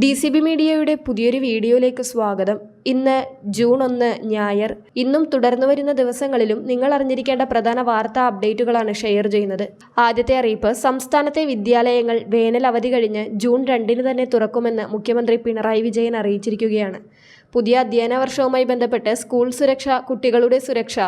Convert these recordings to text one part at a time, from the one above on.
D C B മീഡിയയുടെ പുതിയൊരു വീഡിയോയിലേക്ക് സ്വാഗതം. ഇന്ന് ജൂൺ ഒന്ന് ഞായർ. ഇന്നും തുടർന്നു വരുന്ന ദിവസങ്ങളിലും നിങ്ങൾ അറിഞ്ഞിരിക്കേണ്ട പ്രധാന വാർത്താ അപ്ഡേറ്റുകളാണ് ഷെയർ ചെയ്യുന്നത്. ആദ്യത്തെ അറിയിപ്പ് സംസ്ഥാനത്തെ വിദ്യാലയങ്ങൾ വേനൽ അവധി കഴിഞ്ഞ് ജൂൺ രണ്ടിന് തന്നെ തുറക്കുമെന്ന് മുഖ്യമന്ത്രി പിണറായി വിജയൻ അറിയിച്ചിരിക്കുകയാണ്. പുതിയ അധ്യയന വർഷവുമായി ബന്ധപ്പെട്ട് സ്കൂൾ സുരക്ഷ കുട്ടികളുടെ സുരക്ഷ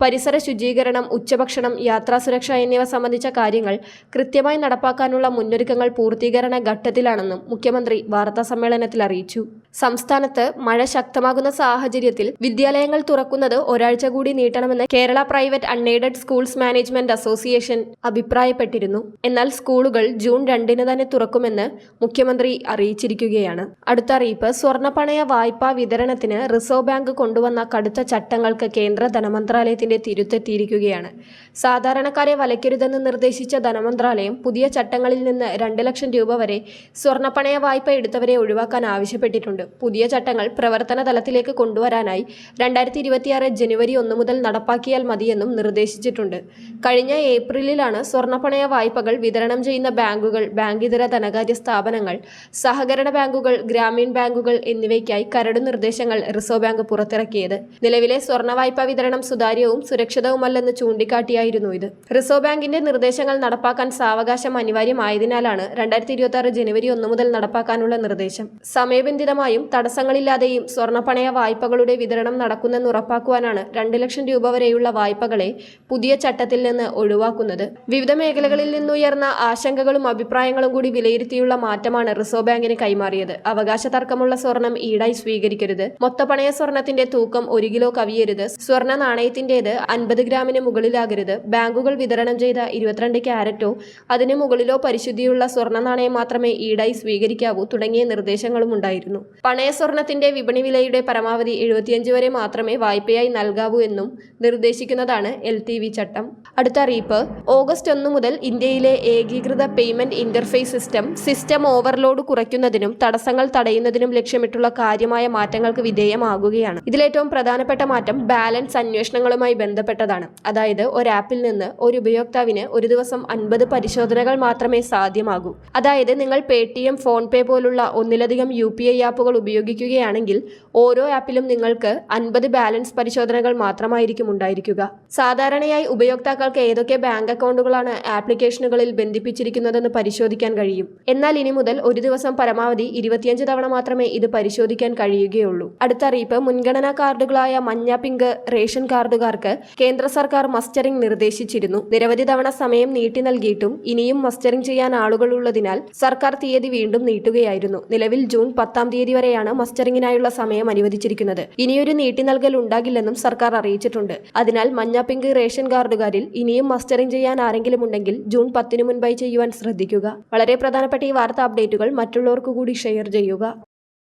പരിസര ശുചീകരണം ഉച്ചഭക്ഷണം യാത്രാ സുരക്ഷ എന്നിവ സംബന്ധിച്ച കാര്യങ്ങൾ കൃത്യമായി നടപ്പാക്കാനുള്ള മുന്നൊരുക്കങ്ങൾ പൂർത്തീകരണ ഘട്ടത്തിലാണെന്നും മുഖ്യമന്ത്രി വാർത്താസമ്മേളനത്തിൽ അറിയിച്ചു. സംസ്ഥാനത്ത് മഴ ശക്തമാകുന്ന സാഹചര്യത്തിൽ വിദ്യാലയങ്ങൾ തുറക്കുന്നത് ഒരാഴ്ച കൂടി നീട്ടണമെന്ന് Kerala private unaided schools management association അഭിപ്രായപ്പെട്ടിരുന്നു. എന്നാൽ സ്കൂളുകൾ ജൂൺ രണ്ടിന് തന്നെ തുറക്കുമെന്ന് മുഖ്യമന്ത്രി അറിയിച്ചിരിക്കുകയാണ്. അടുത്ത അറിയിപ്പ് സ്വർണപ്പണയ വായ്പാ വിതരണത്തിന് റിസർവ് ബാങ്ക് കൊണ്ടുവന്ന കടുത്ത ചട്ടങ്ങൾക്ക് കേന്ദ്ര ധനമന്ത്രാലയത്തിന്റെ തിരുത്തെത്തിയിരിക്കുകയാണ്. സാധാരണക്കാരെ വലയ്ക്കരുതെന്ന് നിർദ്ദേശിച്ച ധനമന്ത്രാലയം പുതിയ ചട്ടങ്ങളിൽ നിന്ന് രണ്ട് ലക്ഷം രൂപ വരെ സ്വർണപ്പണയ വായ്പ എടുത്തവരെ ഒഴിവാക്കാൻ ആവശ്യപ്പെട്ടിട്ടുണ്ട്. പുതിയ ചട്ടങ്ങൾ പ്രവർത്തന തലത്തിലേക്ക് കൊണ്ടുവരാനായി രണ്ടായിരത്തി ഇരുപത്തിയാറ് ജനുവരി ഒന്ന് മുതൽ നടപ്പാക്കിയാൽ മതിയെന്നും നിർദ്ദേശിച്ചിട്ടുണ്ട്. കഴിഞ്ഞ ഏപ്രിലിലാണ് സ്വർണപ്പണയ വായ്പകൾ വിതരണം ചെയ്യുന്ന ബാങ്കുകൾ ബാങ്കിതര ധനകാര്യ സ്ഥാപനങ്ങൾ സഹകരണ ബാങ്കുകൾ ഗ്രാമീൺ ബാങ്കുകൾ എന്നിവയ്ക്കായി കരട് നിർദ്ദേശങ്ങൾ റിസർവ് ബാങ്ക് പുറത്തിറക്കിയത്. നിലവിലെ സ്വർണ വായ്പാ വിതരണം സുതാര്യവും സുരക്ഷിതവുമല്ലെന്ന് ചൂണ്ടിക്കാട്ടിയായിരുന്നു ഇത്. റിസർവ് ബാങ്കിന്റെ നിർദ്ദേശങ്ങൾ നടപ്പാക്കാൻ സാവകാശം അനിവാര്യമായതിനാലാണ് രണ്ടായിരത്തി ഇരുപത്തി ജനുവരി ഒന്ന് മുതൽ നടപ്പാക്കാനുള്ള നിർദ്ദേശം. സമയബന്ധിതമായും തടസ്സങ്ങളില്ലാതെയും സ്വർണപ്പണയ വായ്പകളുടെ വിതരണം നടക്കുന്നെന്ന് ഉറപ്പാക്കുവാനാണ് രണ്ട് ലക്ഷം രൂപ വരെയുള്ള വായ്പകളെ പുതിയ ചട്ടത്തിൽ നിന്ന് ഒഴിവാക്കുന്നത്. വിവിധ മേഖലകളിൽ നിന്നുയർന്ന ആശങ്കകളും അഭിപ്രായങ്ങളും കൂടി വിലയിരുത്തിയുള്ള മാറ്റമാണ് റിസർവ് ബാങ്കിന് കൈമാറിയത്. അവകാശ തർക്കമുള്ള സ്വർണം ഈടായി സ്വീകരിക്കരുത്. മൊത്തപ്പണയ സ്വർണത്തിന്റെ തൂക്കം ഒരു കിലോ കവിയരുത്. സ്വർണ നാണയത്തിന്റേത് അൻപത് ഗ്രാമിന് മുകളിലാകരുത്. ബാങ്കുകൾ വിതരണം ചെയ്ത ഇരുപത്തിരണ്ട് ക്യാരറ്റോ അതിന് മുകളിലോ പരിശുദ്ധിയുള്ള സ്വർണ നാണയം മാത്രമേ ഈടായി സ്വീകരിക്കാവൂ തുടങ്ങിയ നിർദ്ദേശങ്ങളും ഉണ്ടായിരുന്നു പണയ സ്വർണത്തിന്റെ വിപണി വിലയുടെ പരമാവധി എഴുപത്തിയഞ്ച് വരെ മാത്രമേ വായ്പയായി നൽകാവൂ എന്നും നിർദ്ദേശിക്കുന്നതാണ് എൽ ചട്ടം. അടുത്ത അറിയിപ്പ് ഓഗസ്റ്റ് ഒന്ന് മുതൽ ഇന്ത്യയിലെ ഏകീകൃത payment interface system system overload കുറയ്ക്കുന്നതിനും തടസ്സങ്ങൾ തടയുന്നതിനും ലക്ഷ്യമിട്ടുള്ള കാര്യമായ മാറ്റങ്ങൾക്ക് വിധേയമാകുകയാണ്. ഇതിലേറ്റവും പ്രധാനപ്പെട്ട മാറ്റം ബാലൻസ് അന്വേഷണങ്ങളുമായി ബന്ധപ്പെട്ടതാണ്. അതായത് ഒരു ആപ്പിൽ നിന്ന് ഒരു ഉപയോക്താവിന് ഒരു ദിവസം അൻപത് പരിശോധനകൾ മാത്രമേ സാധ്യമാകൂ. അതായത് നിങ്ങൾ Paytm PhonePe പോലുള്ള ഒന്നിലധികം യു പി ഐ ആപ്പുകൾ ഉപയോഗിക്കുകയാണെങ്കിൽ ഓരോ ആപ്പിലും നിങ്ങൾക്ക് അൻപത് ബാലൻസ് പരിശോധനകൾ മാത്രമായിരിക്കും ഉണ്ടായിരിക്കുക. സാധാരണയായി ഉപയോക്താക്കൾക്ക് ഏതൊക്കെ ബാങ്ക് അക്കൗണ്ടുകളാണ് ആപ്ലിക്കേഷനുകളിൽ ബന്ധിപ്പിച്ചിരിക്കുന്നതെന്ന് പരിശോധിക്കാൻ കഴിയും. എന്നാൽ ഇനി മുതൽ ഒരു ദിവസം പരമാവധി ഇരുപത്തിയഞ്ച് തവണ മാത്രമേ ഇത് പരിശോധിക്കാൻ കഴിയുകയുള്ളൂ. അടുത്ത അറിയിപ്പ് മുൻഗണനാ കാർഡുകളായ മഞ്ഞ പിങ്ക് റേഷൻ കാർഡുകാർക്ക് കേന്ദ്ര സർക്കാർ മസ്റ്ററിംഗ് നിർദ്ദേശിച്ചിരുന്നു. നിരവധി തവണ സമയം നീട്ടി നൽകിയിട്ടും ഇനിയും മസ്റ്ററിംഗ് ചെയ്യാൻ ആളുകളുള്ളതിനാൽ സർക്കാർ തീയതി വീണ്ടും നീട്ടുകയായിരുന്നു. നിലവിൽ ജൂൺ പത്താം തീയതി വരെയാണ് മസ്റ്ററിംഗിനായുള്ള സമയം അനുവദിച്ചിരിക്കുന്നത്. ഇനിയൊരു നീട്ടി നൽകൽ ഉണ്ടാകില്ലെന്നും സർക്കാർ അറിയിച്ചിട്ടുണ്ട്. അതിനാൽ മഞ്ഞ പിങ്ക് റേഷൻ കാർഡുകാരിൽ ഇനിയും മസ്റ്ററിംഗ് ചെയ്യാൻ ആരെങ്കിലും ഉണ്ടെങ്കിൽ ജൂൺ പത്തിനു മുൻപായി ചെയ്യുവാൻ ശ്രദ്ധിക്കുക. വളരെ പ്രധാനപ്പെട്ട ഈ വാർത്താ അപ്ഡേറ്റുകൾ മറ്റുള്ളവർക്ക് കൂടി ഷെയർ ചെയ്യുക.